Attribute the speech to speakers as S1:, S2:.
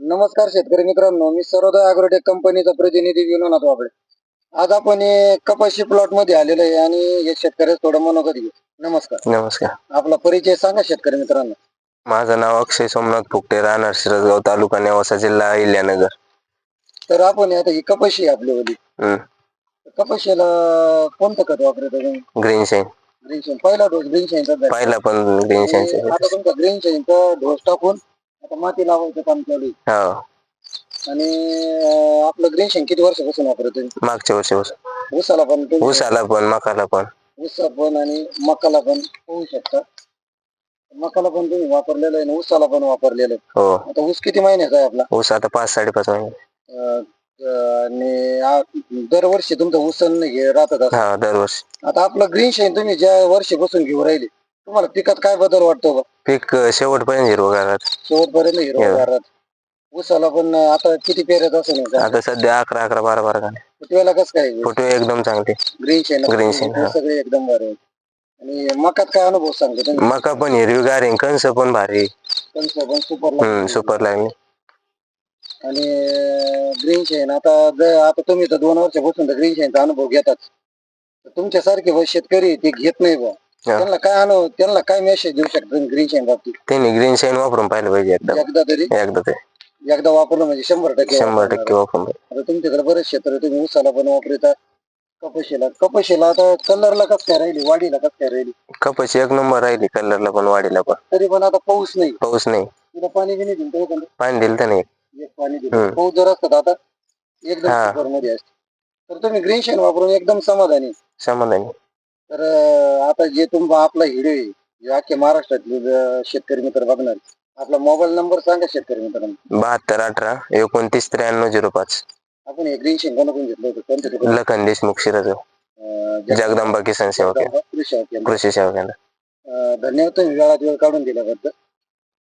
S1: नमस्कार शेतकरी मित्रांनो मी सर्वोदय अॅग्रोटेक कंपनीचा प्रतिनिधी विनोनाथ वाबळे. आज आपण हे कपाशी प्लॉटमध्ये आलेलो आहे आणि हे शेतकऱ्याच थोडं मनोगत घेऊ. नमस्कार.
S2: नमस्कार.
S1: आपला परिचय सांगा शेतकरी मित्रांनो.
S2: माझं नाव अक्षय सोमनाथ फुकटे राहणार शिरसगाव तालुका नेवासा जिल्हा अहिल्यानगर.
S1: तर आपण आता ही कपाशी आहे आपली
S2: हम्म.
S1: कपाशीला कोणतं खत वापरतो तुम्ही?
S2: ग्रीन शाईन
S1: ग्रीन शाईन पहिला डोस ग्रीन शाईनचा
S2: पाहिला पण ग्रीन शाईन
S1: आता तुमचा ग्रीन शाईनचा डोस टाकून आता माती लावायचं काम चालू आहे.
S2: हो.
S1: आणि अं, आपलं ग्रीन शाईन किती वर्षापासून वापरतो तुम्ही
S2: मागच्या वर्षी
S1: ऊसाला पण तुम्ही-
S2: ऊसाला पण मकाला पण.
S1: ऊस पण आणि मकाला पण होऊ शकता. मकाला पण तुम्ही वापरलेलं आहे आणि ऊसाला पण वापरलेलं आहे.
S2: हो.
S1: आता ऊस किती महिन्याचा आहे आपला?
S2: ऊस आता पाच साडेपाच महिने.
S1: अं, आणि आ- दरवर्षी तुमचं ऊस हे राहतात असं.
S2: हा दरवर्षी.
S1: आता आपलं ग्रीन शाईन तुम्ही ज्या वर्षीपासून घेऊन राहिले तुम्हाला पिकात काय बदल वाटतो
S2: पीक शेवटपर्यंत हिरवगार राहतं.
S1: शेवटपर्यंत हिरवा राहत ऊसाला पण आता किती पेरत असेल का
S2: आता सध्या अकरा अकरा बारा बारा गाणे
S1: कितव्याला कसं काय
S2: फोटो एकदम चांगले.
S1: ग्रीन
S2: Green Shine, हा.
S1: सगळे एकदम बरे आणि मकात काय अनुभव सांगतो तुम्ही?
S2: मका पण हिरवीगार आहे कणस पण भारी
S1: त्यांचं पण सुपर
S2: सुपर लागली.
S1: आणि ग्रीन शाईन आता ज- आता तुम्ही तर दोन वर्षापासून तर ग्रीन शाईनचा अनुभव घेतात तुमच्यासारखे बा शेतकरी ते घेत नाही बा. त्यांना काय अनुभव त्यांना काय मेसेज देऊ शकता ग्रीन शाईन बाबतीत
S2: त्यांनी ग्रीन शाईन वापरून पाहिलं पाहिजे एकदा.
S1: एकदा तरी?
S2: एकदा ते
S1: एकदा वापरलं म्हणजे शंभर टक्के
S2: शंभर. टक्के वापरून पाहिलं.
S1: आता तुमच्याकडे बरेच क्षेत्र आहे, तुम्ही उसाला पण वापरता कपाशीला. कपाशीला आता कलरला कस काय राहिली? वाढीला कस काय राहिली?
S2: कपाशी एक नंबर राहिली कलरला पण वाढीला पण.
S1: तरी पण आता पाऊस नाही.
S2: पाऊस नाही.
S1: तिला पाणी बी नाही दिलं तरी पण
S2: पाणी दिलं तर नाही.
S1: एक पाणी दिलं.
S2: हम्म.
S1: पाऊस जर असतात आता एकदम
S2: हा.
S1: सुपरमध्ये असते. तर तुम्ही ग्रीन शाईन वापरून एकदम समाधानी.
S2: समाधानी.
S1: तर आता जे तुमचा आपला हिरो आहे अख्ख्या महाराष्ट्रातले शेतकरी मित्र बघणार. आपला मोबाईल नंबर सांगा शेतकरी मित्रांनो.
S2: बहात्तर अठरा एकोणतीस त्र्याण्णव झिरो पाच.
S1: आपण हे ग्रीन कोणाकडून घेतलं होतं. कोणत्या ठिकाणी?
S2: लखन देशमुख
S1: अं,
S2: जगदंबा किसान सेवा केंद्र.
S1: कृषी सेवा केंद्र.
S2: कृषी सेवा केंद्र.
S1: अं, धन्यवाद तुम्ही वेळात वेळ काढून दिल्याबद्दल.